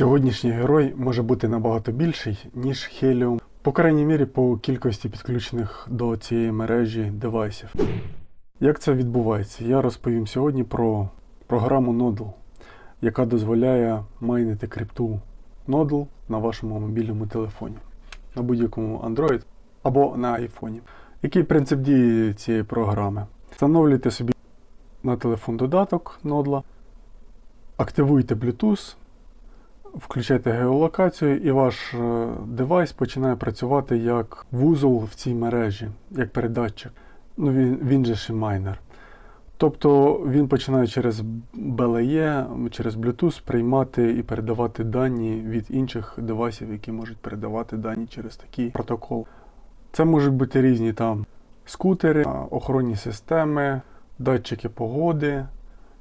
Сьогоднішній герой може бути набагато більший, ніж Helium, по крайній мірі по кількості підключених до цієї мережі девайсів. Як це відбувається? Я розповім сьогодні про програму Nodl, яка дозволяє майнити крипту Nodl на вашому мобільному телефоні, на будь-якому Android або на iPhone. Який принцип дії цієї програми? Встановлюйте собі на телефон додаток Nodl, активуйте Bluetooth, включайте геолокацію, і ваш е, девайс починає працювати як вузол в цій мережі, як передатчик. Ну, він, він же ж і майнер. Тобто він починає через BLE, через Bluetooth приймати і передавати дані від інших девайсів, які можуть передавати дані через такий протокол. Це можуть бути різні там скутери, охоронні системи, датчики погоди,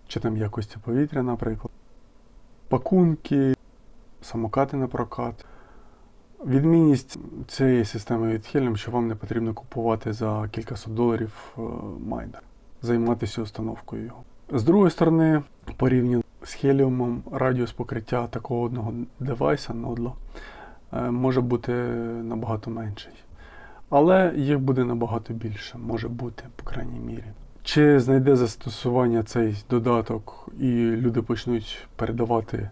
чи там якості повітря, наприклад, пакунки, самокати на прокат. Відмінність цієї системи від Helium, що вам не потрібно купувати за кількасот доларів е, майнер, займатися установкою його. З другої сторони, порівняно з Helium, радіус покриття такого одного девайса Nodlo е, може бути набагато менший. Але їх буде набагато більше, може бути, по крайній мірі. Чи знайде застосування цей додаток і люди почнуть передавати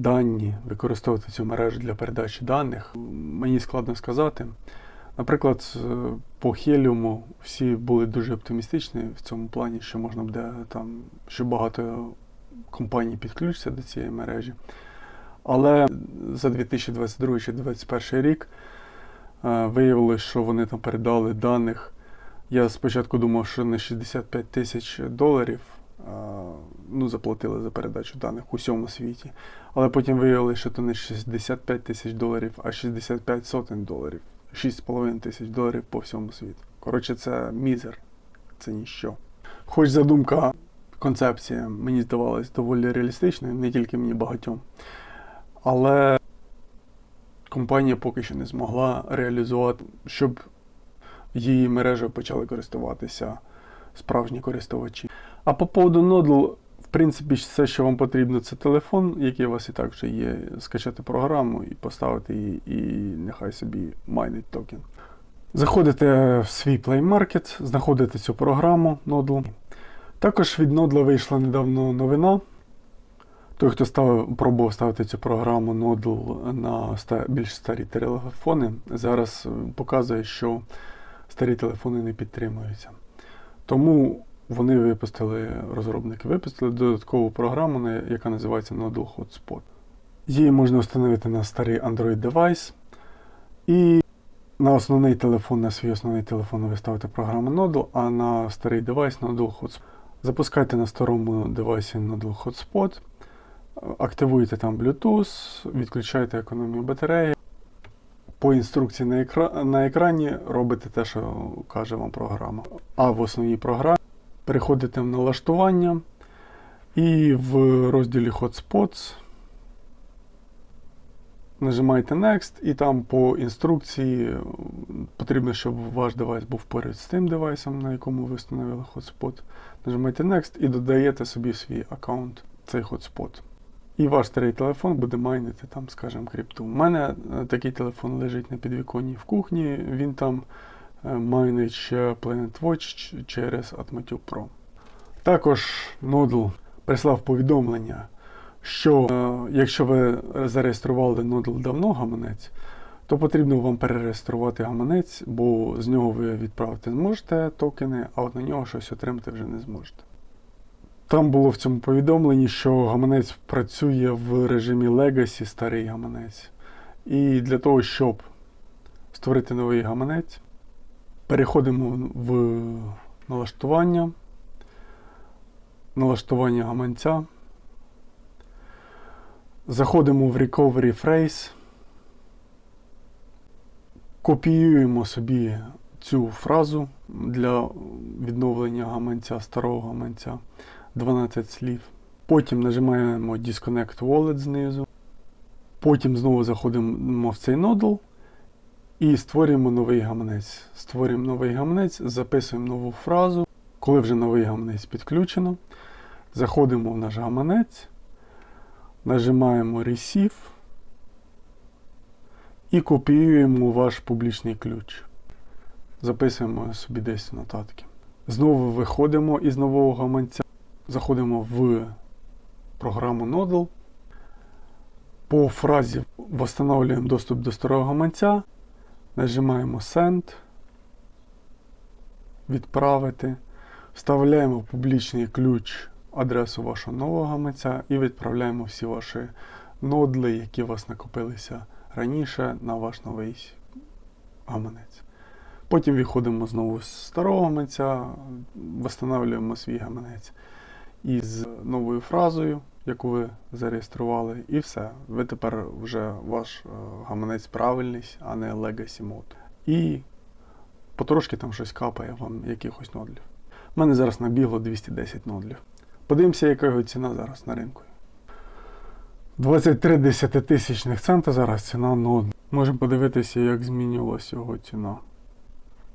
дані, використовувати цю мережу для передачі даних, мені складно сказати. Наприклад, по Helium всі були дуже оптимістичні в цьому плані, що можна буде там, що багато компаній підключаться до цієї мережі. Але за 2022 чи 2021 рік е, виявилось, що вони там передали даних. Я спочатку думав, що на 65 тисяч доларів ну, заплатили за передачу даних у всьому світі. Але потім виявилося, що то не 65 тисяч доларів, а 65 сотень доларів. 6,5 тисяч доларів по всьому світу. Коротше, це мізер, це ніщо. Хоч задумка, концепція мені здавалась доволі реалістичною, не тільки мені багатьом. Але компанія поки що не змогла реалізувати, щоб її мережею почали користуватися справжні користувачі. А по поводу Nodl, в принципі, все, що вам потрібно, це телефон, який у вас і так вже є, скачати програму і поставити її, і нехай собі майнить токен. Заходите в свій Play Market, знаходите цю програму Nodl. Також від Nodl вийшла недавно новина. Той, хто ставив, пробував ставити цю програму Nodl на більш старі телефони, зараз показує, що старі телефони не підтримуються. Тому вони випустили, розробники випустили додаткову програму, яка називається Nodl Hotspot. Її можна встановити на старий Android девайс. І на основний телефон, на свій основний телефон ви ставите програму Nodl, а на старий девайс Nodl Hotspot. Запускайте на старому девайсі Nodl Hotspot, активуєте там Bluetooth, відключаєте економію батареї. По інструкції на, екра... на екрані робите те, що каже вам програма. А в основній програмі переходите в налаштування і в розділі Hotspots нажимаєте Next, і там по інструкції потрібно, щоб ваш девайс був поряд з тим девайсом, на якому ви встановили Hotspot. Нажимаєте Next і додаєте собі свій аккаунт цей Hotspot. І ваш старий телефон буде майнити там, скажімо, крипту. У мене е, такий телефон лежить на підвіконні в кухні, він там е, майнить ще Planet Watch через Atmotu Pro. Також Nodl прислав повідомлення, що е, якщо ви зареєстрували Nodl давно гаманець, то потрібно вам перереєструвати гаманець, бо з нього ви відправити зможете токени, а от на нього щось отримати вже не зможете. Там було в цьому повідомленні, що гаманець працює в режимі Legacy, старий гаманець. І для того, щоб створити новий гаманець, переходимо в налаштування, налаштування гаманця. Заходимо в Recovery Phrase, копіюємо собі цю фразу для відновлення гаманця, старого гаманця 12 слів. Потім нажимаємо Disconnect Wallet знизу. Потім знову заходимо в цей нодл і створюємо новий гаманець. Створюємо новий гаманець, записуємо нову фразу. Коли вже новий гаманець підключено, заходимо в наш гаманець, Нажимаємо Receive і копіюємо ваш публічний ключ. Записуємо собі десь нотатки. Знову виходимо із нового гаманця, заходимо в програму Nodal. По фразі встановлюємо доступ до старого гаманця, нажимаємо Send, відправити, вставляємо в публічний ключ адресу вашого нового гаманця і відправляємо всі ваші нодли, які у вас накопилися раніше на ваш новий гаманець. Потім виходимо знову з старого гаманця, встановлюємо свій гаманець із новою фразою, яку ви зареєстрували, і все. Ви тепер вже ваш е, гаманець правильний, а не Legacy Mode. І потрошки там щось капає вам якихось нодлів. У мене зараз набігло 210 нодлів. Подивимося, яка його ціна зараз на ринку. 23 десятитисячних цента зараз ціна нод. Можемо подивитися, як змінювалася його ціна.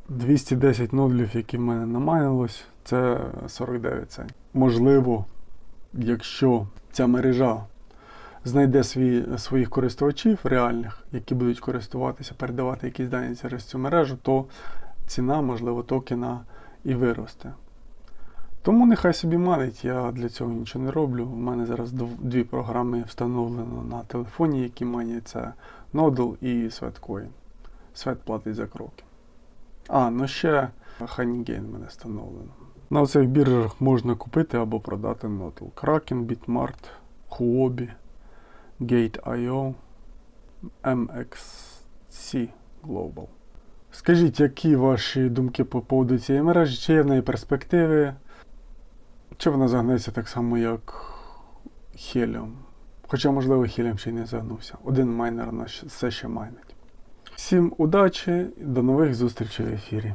210 нодлів, які в мене намайнилось, це 49 центів. Можливо, якщо ця мережа знайде свій, своїх користувачів реальних, які будуть користуватися, передавати якісь дані через цю мережу, то ціна, можливо, токена і виросте. Тому нехай собі манить, я для цього нічого не роблю. У мене зараз дві програми встановлено на телефоні, які манять це Nodal і Sweatcoin. Свет платить за кроки. А, ну ще Honeygain мене встановлено. На цих біржах можна купити або продати Nodal. Kraken, Bitmart, Huobi, Gate.io, MXC Global. Скажіть, які ваші думки по поводу цієї мережі? Чи є в неї перспективи? Чи вона загнеться так само, як Helium? Хоча, можливо, Helium ще й не загнувся. Один майнер все ще майнить. Всім удачі, до нових зустрічей в ефірі.